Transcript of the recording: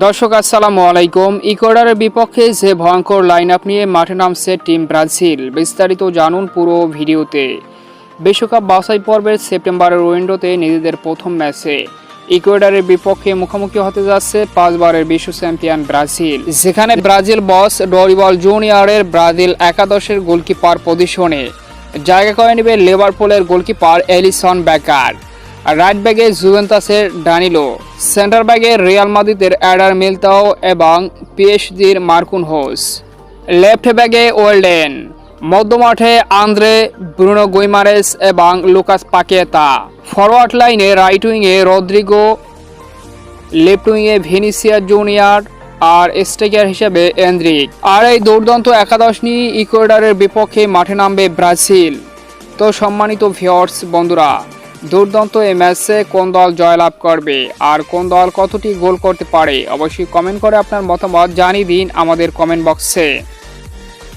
দর্শক, আসসালামু আলাইকুম। ইকুয়েডারের বিপক্ষে যে ভয়ঙ্কর লাইন আপ নিয়ে মাঠে নামছে টিম ব্রাজিল, বিস্তারিত জানুন পুরো ভিডিওতে। বিশ্বকাপ বাছাই পর্বের সেপ্টেম্বরের উইন্ডোতে নিজেদের প্রথম ম্যাচে। ইকুয়েডারের বিপক্ষে মুখোমুখি হতে যাচ্ছে পাঁচবারের বিশ্ব চ্যাম্পিয়ন ব্রাজিল। যেখানে ব্রাজিল বস ডরিবল জুনিয়রের ব্রাজিল একাদশের গোলকিপার পজিশনে। জায়গা করে নেবে লিভারপুলের গোলকিপার এলিসন ব্যাকার। আর রাইট ব্যাগে জুভেন্তাসের ডানিলো সেন্টার ব্যাগে রিয়াল মাদ্রিদের অ্যাডার মিলতাও এবং পিএসজির মার্কুন হোস। লেফট ব্যাগে ওয়েলডেন, মধ্যমাঠে আন্দ্রে ব্রুনো গুইমারেস এবং লুকাস পাকেতা ফরওয়ার্ড লাইনে রাইট উইংয়ে রদ্রিগো লেফট উইংয়ে ভিনিসিয়া জুনিয়র আর স্ট্রাইকার হিসেবে এন্দ্রিক। আর এই দুর্দান্ত একাদশ নিয়ে ইকুয়েডারের বিপক্ষে মাঠে নামবে ব্রাজিল। তো সম্মানিত ভিওর্স বন্ধুরা দুর্দান্ত এই ম্যাচে কোন দল জয়লাভ করবে আর কোন দল কতটি গোল করতে পারে? অবশ্যই কমেন্ট করে আপনার মতামত জানিয়ে দিন আমাদের কমেন্ট বক্সে